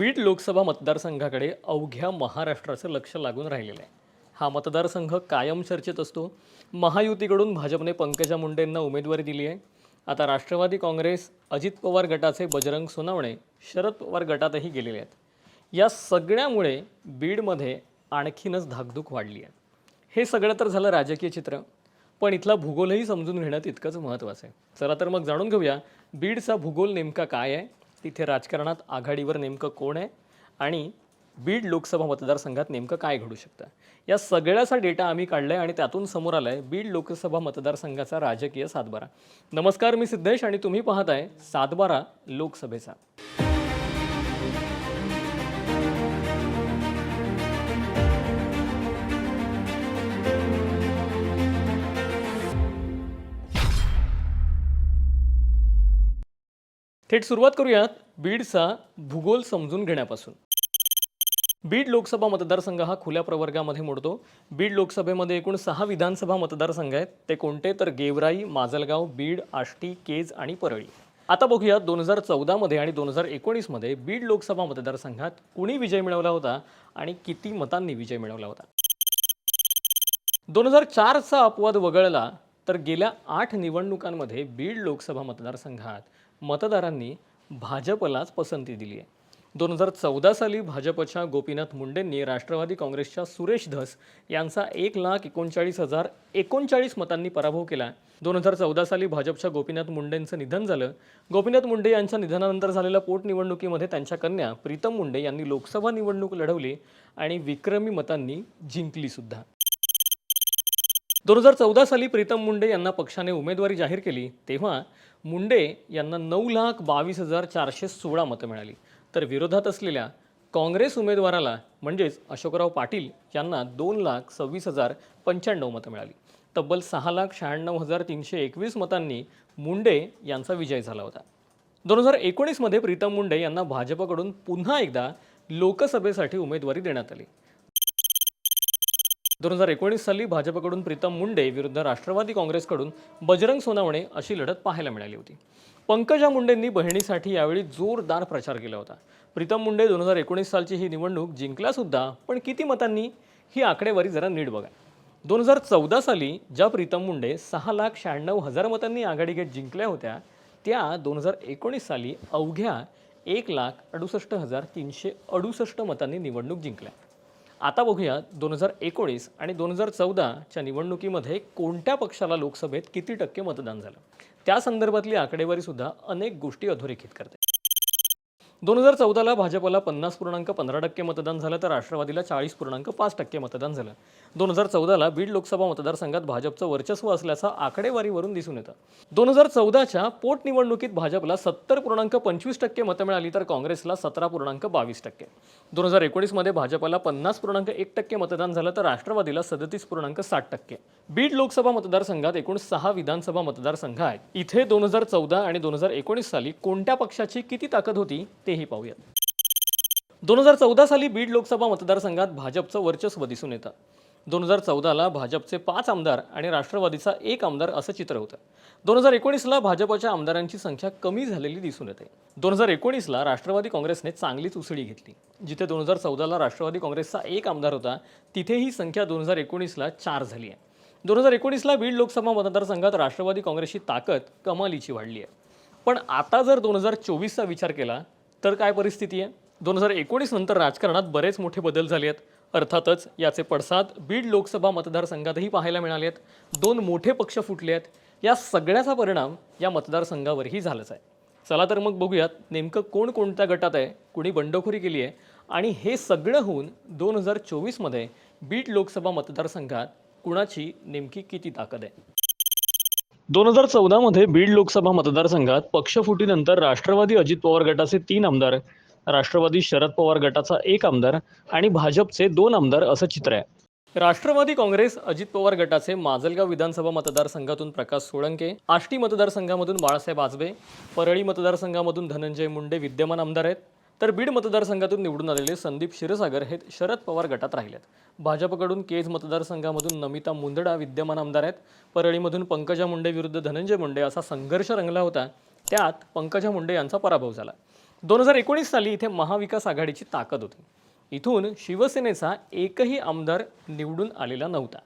बीड लोकसभा मतदारसंघाकडे अवघ्या महाराष्ट्राचं लक्ष लागून राहिलेलं आहे. हा मतदारसंघ कायम चर्चेत असतो. महायुतीकडून भाजपने पंकजा मुंडेंना उमेदवारी दिली आहे. आता राष्ट्रवादी काँग्रेस अजित पवार गटाचे बजरंग सोनावणे शरद पवार गटातही गेलेले आहेत. या सगळ्यामुळे बीडमध्ये आणखीनच धाकधूक वाढली आहे. हे सगळं तर झालं राजकीय चित्र पण इथला भूगोलही समजून घेणं तितकंच महत्त्वाचं आहे. चला तर मग जाणून घेऊया बीडचा भूगोल नेमका काय आहे? तिथे राजकारणात आघाडीवर नेमकं कोण आहे आणि बीड लोकसभा मतदारसंघात नेमकं काय घडू शकतं? या सगळ्याचा डेटा आम्ही काढला आहे आणि त्यातून समोर आला आहे बीड लोकसभा मतदारसंघाचा राजकीय सातबारा. नमस्कार मी सिद्धेश आणि तुम्ही पाहताय सातबारा लोकसभेचा. थेट सुरुवात करूयात बीडचा भूगोल समजून घेण्यापासून. बीड लोकसभा मतदारसंघ हा खुल्या प्रवर्गामध्ये मोडतो. बीड लोकसभेमध्ये एकूण सहा विधानसभा मतदारसंघ आहेत. ते कोणते? तर गेवराई माजलगाव बीड आष्टी केज आणि परळी. आता बघूया दोन हजार चौदामध्ये आणि दोन हजार एकोणीसमध्ये बीड लोकसभा मतदारसंघात कुणी विजय मिळवला होता आणि किती मतांनी विजय मिळवला होता? दोन हजार चारचा अपवाद वगळला तर गेल्या आठ निवडणुकांमध्ये बीड लोकसभा मतदारसंघात मतदारांनी भाजपलाच पसंती दिली आहे दोन हजार चौदा साली भाजपच्या गोपीनाथ मुंडेंनी राष्ट्रवादी काँग्रेसच्या सुरेश धस यांचा एक लाख एकोणचाळीस हजार एकोणचाळीस मतांनी पराभव केला. दोन हजार चौदा साली भाजपच्या गोपीनाथ मुंडेंचं निधन झालं. गोपीनाथ मुंडे यांच्या निधनानंतर झालेल्या पोटनिवडणुकीमध्ये त्यांच्या कन्या प्रीतम मुंडे यांनी लोकसभा निवडणूक लढवली आणि विक्रमी मतांनी जिंकली सुद्धा. दोन हजार चौदा साली प्रीतम मुंडे यांना पक्षाने उमेदवारी जाहीर केली तेव्हा मुंडे यांना नऊ लाख बावीस हजार चारशे सोळा मतं मिळाली. तर विरोधात असलेल्या काँग्रेस उमेदवाराला म्हणजेच अशोकराव पाटील यांना दोन लाख सव्वीस हजार पंच्याण्णव मतं मिळाली. तब्बल सहा लाख शहाण्णव हजार तीनशे एकवीस मतांनी मुंडे यांचा विजय झाला होता. दोन हजार एकोणीसमध्ये प्रीतम मुंडे यांना भाजपकडून पुन्हा एकदा लोकसभेसाठी उमेदवारी देण्यात आली. दोन हजार एकोणीस साली भाजपकडून प्रीतम मुंडे विरुद्ध राष्ट्रवादी काँग्रेसकडून बजरंग सोनावणे अशी लढत पाहायला मिळाली होती. पंकजा मुंडेंनी बहिणीसाठी यावेळी जोरदार प्रचार केला होता. प्रीतम मुंडे दोन हजार एकोणीस सालची ही निवडणूक जिंकलासुद्धा पण किती मतांनी ही आकडेवारी जरा नीट बघा. दोन हजार चौदा साली ज्या प्रीतम मुंडे सहा लाख शहाण्णव हजार मतांनी आघाडी घेत जिंकल्या होत्या त्या दोन हजार एकोणीस साली अवघ्या एक लाख अडुसष्ट हजार तीनशे अडुसष्ट मतांनी निवडणूक जिंकल्या. आता बघूया दोन हजार एकोणीस आणि दोन हजार चौदाच्या निवडणुकीमध्ये कोणत्या पक्षाला लोकसभेत किती टक्के मतदान झालं? त्या संदर्भातली आकडेवारीसुद्धा अनेक गोष्टी अधोरेखित करते. दोन हजार चौदाला भाजपला पन्नास पूर्णांक पंधरा टक्के मतदान झालं तर राष्ट्रवादीला चाळीस पूर्णांक पाच टक्के मतदान झालं. दोन हजार चौदाला बीड लोकसभा मतदारसंघात भाजपचं वर्चस्व असल्याचं आकडेवारीवरून दिसून येतं. दोन हजार चौदाच्या पोटनिवडणुकीत भाजपला सत्तर पूर्णांक पंचवीस टक्के मतं मिळाली तर काँग्रेसला सतरा पूर्णांक बावीस टक्के. दोन हजार एकोणीसमध्ये भाजपला पन्नास पूर्णांक एक टक्के मतदान झालं तर राष्ट्रवादीला सदतीस पूर्णांक साठ टक्के. बीड लोकसभा मतदारसंघात एकूण सहा विधानसभा मतदारसंघ आहेत. इथे दोन हजार चौदा आणि दोन हजार एकोणीस साली कोणत्या पक्षाची किती ताकद होती? तेही पाहूयात. दोन हजार चौदा साली बीड लोकसभा मतदारसंघात भाजपचं वर्चस्व दिसून येतं. दोन हजार चौदाला भाजपचे पाच आमदार आणि राष्ट्रवादीचा एक आमदार असं चित्र होतं. दोन हजार एकोणीसला भाजपच्या आमदारांची संख्या कमी झालेली दिसून येते. दोन हजार एकोणीसला राष्ट्रवादी काँग्रेसने चांगलीच उसळी घेतली. जिथे दोन हजार चौदाला राष्ट्रवादी काँग्रेसचा एक आमदार होता तिथे ही संख्या दोन हजार एकोणीसला चार झाली आहे. दोन हजार एकोणीसला बीड लोकसभा मतदारसंघात राष्ट्रवादी काँग्रेसची ताकद कमालीची वाढली आहे. पण आता जर दोन हजार चोवीसचा विचार केला तर काय परिस्थिती आहे? दोन हजार एकोणीस नंतर राजकारणात बरेच मोठे बदल झाले आहेत. अर्थातच याचे पडसाद बीड लोकसभा मतदारसंघातही पाहायला मिळाले आहेत. दोन मोठे पक्ष फुटले आहेत. या सगळ्याचा परिणाम या मतदारसंघावरही झालाच आहे. चला तर मग बघूयात नेमकं कोण कोणत्या गटात आहे कुणी बंडखोरी केली आहे आणि हे सगळं होऊन दोन हजार चोवीसमध्ये बीड लोकसभा मतदारसंघात कुणाची नेमकी किती ताकद आहे? दोन हजार चौदामध्ये बीड लोकसभा मतदारसंघात पक्षफुटीनंतर राष्ट्रवादी अजित पवार गटाचे तीन आमदार राष्ट्रवादी शरद पवार गटाचा एक आमदार आणि भाजपचे दोन आमदार असं चित्र आहे. राष्ट्रवादी काँग्रेस अजित पवार गटाचे माजलगाव विधानसभा मतदारसंघातून प्रकाश सोळंके आष्टी मतदारसंघामधून बाळासाहेब आजबे परळी मतदारसंघामधून धनंजय मुंडे विद्यमान आमदार आहेत. तर बीड मतदारसंघातून निवडून आलेले संदीप क्षीरसागर हे शरद पवार गटात राहिलेत. भाजपकडून केज मतदारसंघामधून नमिता मुंदडा विद्यमान आमदार आहेत. परळीमधून पंकजा मुंडे विरुद्ध धनंजय मुंडे असा संघर्ष रंगला होता. त्यात पंकजा मुंडे यांचा पराभव झाला. दोन हजार एकोणीस साली इथे महाविकास आघाडीची ताकद होती. इथून शिवसेनेचा एकही आमदार निवडून आलेला नव्हता.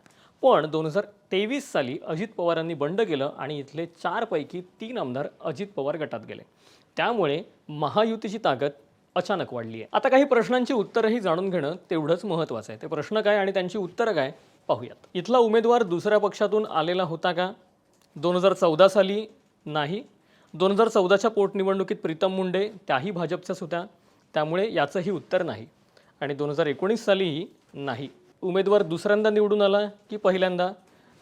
पण दोन हजार तेवीस साली अजित पवारांनी बंड केलं आणि इथले चारपैकी तीन आमदार अजित पवार गटात गेले. त्यामुळे महायुतीची ताकद अचानक वाढली आहे आता काही प्रश्नांची उत्तरंही जाणून घेणं तेवढंच महत्त्वाचं आहे. ते प्रश्न काय आणि त्यांची उत्तरं काय पाहूयात. इथला उमेदवार दुसऱ्या पक्षातून आलेला होता का? दोन हजार चौदा साली नाही. दोन हजार चौदाच्या पोटनिवडणुकीत प्रीतम मुंडे त्याही भाजपच्याच होत्या. त्यामुळे याचंही उत्तर नाही. आणि दोन हजार एकोणीस सालीही नाही. उमेदवार दुसऱ्यांदा निवडून आला की पहिल्यांदा?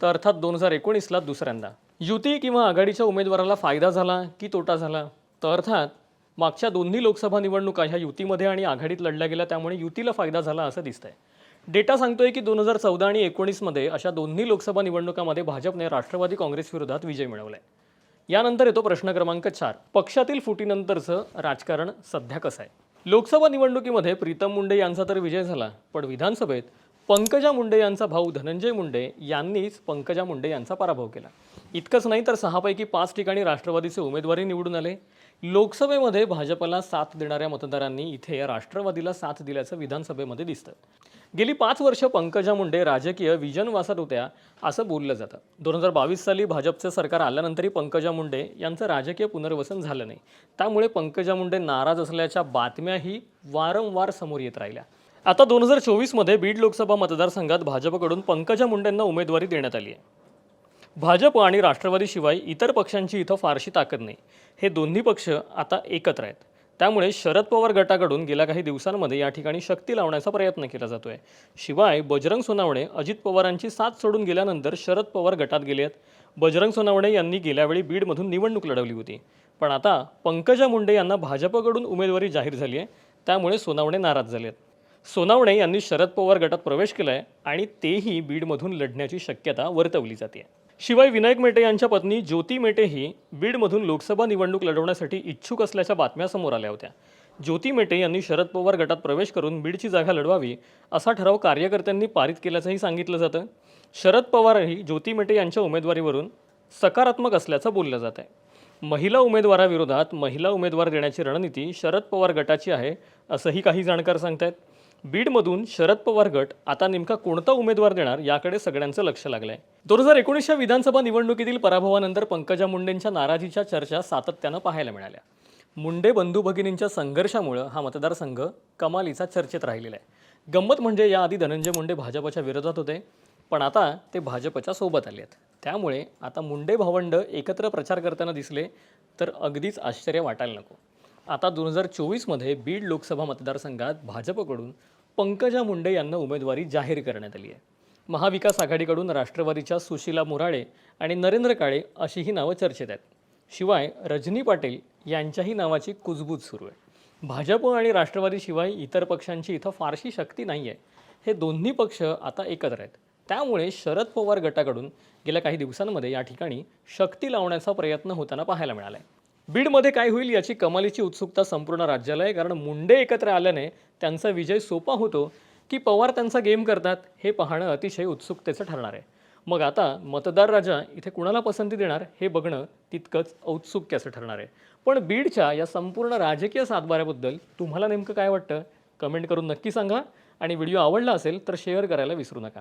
तर अर्थात दोन हजार एकोणीसला दुसऱ्यांदा. युती किंवा आघाडीच्या उमेदवाराला फायदा झाला की तोटा झाला? तर अर्थात मागच्या दोन्ही लोकसभा निवडणुका ह्या युतीमध्ये आणि आघाडीत लढल्या गेल्या त्यामुळे युतीला फायदा झाला असं दिसतंय. डेटा सांगतोय की दोन हजार चौदा आणि एकोणीसमध्ये अशा दोन्ही लोकसभा निवडणुकांमध्ये भाजपने राष्ट्रवादी काँग्रेस विरोधात विजय मिळवलाय. यानंतर येतो प्रश्न क्रमांक चार. पक्षातील फुटीनंतरचं राजकारण सध्या कसं आहे? लोकसभा निवडणुकीमध्ये प्रीतम मुंडे यांचा तर विजय झाला पण विधानसभेत पंकजा मुंडे यांचा भाऊ धनंजय मुंडे यांनीच पंकजा मुंडे यांचा पराभव केला. इतकंच नाही तर सहापैकी पाच ठिकाणी राष्ट्रवादीचे उमेदवारही निवडून आले. लोकसभेमध्ये भाजपला साथ देणाऱ्या मतदारांनी इथे राष्ट्रवादीला साथ दिल्याचं विधानसभेमध्ये दिसतं गेली पाच वर्ष पंकजा मुंडे राजकीय विजन वासात होत्या असं बोललं जातं. दोन हजार बावीस साली भाजपचं सरकार आल्यानंतरही पंकजा मुंडे यांचं राजकीय पुनर्वसन झालं नाही. त्यामुळे पंकजा मुंडे नाराज असल्याच्या बातम्याही वारंवार समोर येत राहिल्या. आता दोन हजार चोवीसमध्ये बीड लोकसभा मतदारसंघात भाजपकडून पंकजा मुंडेंना उमेदवारी देण्यात आली आहे. भाजप आणि राष्ट्रवादीशिवाय इतर पक्षांची इथं फारशी ताकद नाही. हे दोन्ही पक्ष आता एकत्र आहेत. त्यामुळे शरद पवार गटाकडून गेल्या काही दिवसांमध्ये या ठिकाणी शक्ती लावण्याचा प्रयत्न केला जातोय. शिवाय बजरंग सोनावणे अजित पवारांची साथ सोडून गेल्यानंतर शरद पवार गटात गेले आहेत. बजरंग सोनावणे यांनी गेल्यावेळी बीडमधून निवडणूक लढवली होती. पण आता पंकजा मुंडे यांना भाजपकडून उमेदवारी जाहीर झाली आहे. त्यामुळे सोनावणे नाराज झाले आहेत. सोनावणे यांनी शरद पवार गटात प्रवेश केला आहे आणि तेही बीडमधून लढण्याची शक्यता वर्तवली जाते. शिवाय विनायक मेटे यांच्या पत्नी ज्योती मेटेही बीडमधून लोकसभा निवडणूक लढवण्यासाठी इच्छुक असल्याच्या बातम्या समोर आल्या होत्या. ज्योती मेटे यांनी शरद पवार गटात प्रवेश करून बीडची जागा लढवावी असा ठराव कार्यकर्त्यांनी पारित केल्याचंही सांगितलं जातं. शरद पवारही ज्योती मेटे यांच्या उमेदवारीवरून सकारात्मक असल्याचं बोललं जात आहे महिला उमेदवाराविरोधात महिला उमेदवार देण्याची रणनीती शरद पवार गटाची आहे असंही काही जाणकार सांगतायत. बीडमधून शरद पवार गट आता नेमका कोणता उमेदवार देणार याकडे सगळ्यांचं लक्ष लागलं आहे दोन हजार एकोणीसच्या विधानसभा निवडणुकीतील पराभवानंतर पंकजा मुंडेंच्या नाराजीच्या चर्चा सातत्यानं पाहायला मिळाल्या. मुंडे बंधू भगिनींच्या संघर्षामुळं हा मतदारसंघ कमालीचा चर्चेत राहिलेला आहे. गंमत म्हणजे याआधी धनंजय मुंडे भाजपच्या विरोधात होते पण आता ते भाजपच्या सोबत आले आहेत. त्यामुळे आता मुंडे भावंड एकत्र प्रचार करताना दिसले तर अगदीच आश्चर्य वाटायला नको. आता दोन हजार चोवीसमध्ये बीड लोकसभा मतदारसंघात भाजपकडून पंकजा मुंडे यांना उमेदवारी जाहीर करण्यात आली आहे. महाविकास आघाडीकडून राष्ट्रवादीच्या सुशीला मुराळे आणि नरेंद्र काळे अशी ही नावं चर्चेत आहेत. शिवाय रजनी पाटील यांच्याही नावाची कुजबूज सुरू आहे. भाजप आणि राष्ट्रवादीशिवाय इतर पक्षांची इथं फारशी शक्ती नाही आहे हे दोन्ही पक्ष आता एकत्र आहेत. त्यामुळे शरद पवार गटाकडून गेल्या काही दिवसांमध्ये या ठिकाणी शक्ती लावण्याचा प्रयत्न होताना पाहायला मिळाला आहे बीडमध्ये काय होईल याची कमालीची उत्सुकता संपूर्ण राज्याला आहे. कारण मुंडे एकत्र आल्याने त्यांचा विजय सोपा होतो की पवार त्यांचा गेम करतात हे पाहणं अतिशय उत्सुकतेचं ठरणार आहे. मग आता मतदार राजा इथे कुणाला पसंती देणार हे बघणं तितकंच औत्सुक्याचं ठरणार आहे. पण बीडच्या या संपूर्ण राजकीय सातबाऱ्याबद्दल तुम्हाला नेमकं काय वाटतं? कमेंट करून नक्की सांगा. आणि व्हिडिओ आवडला असेल तर शेअर करायला विसरू नका.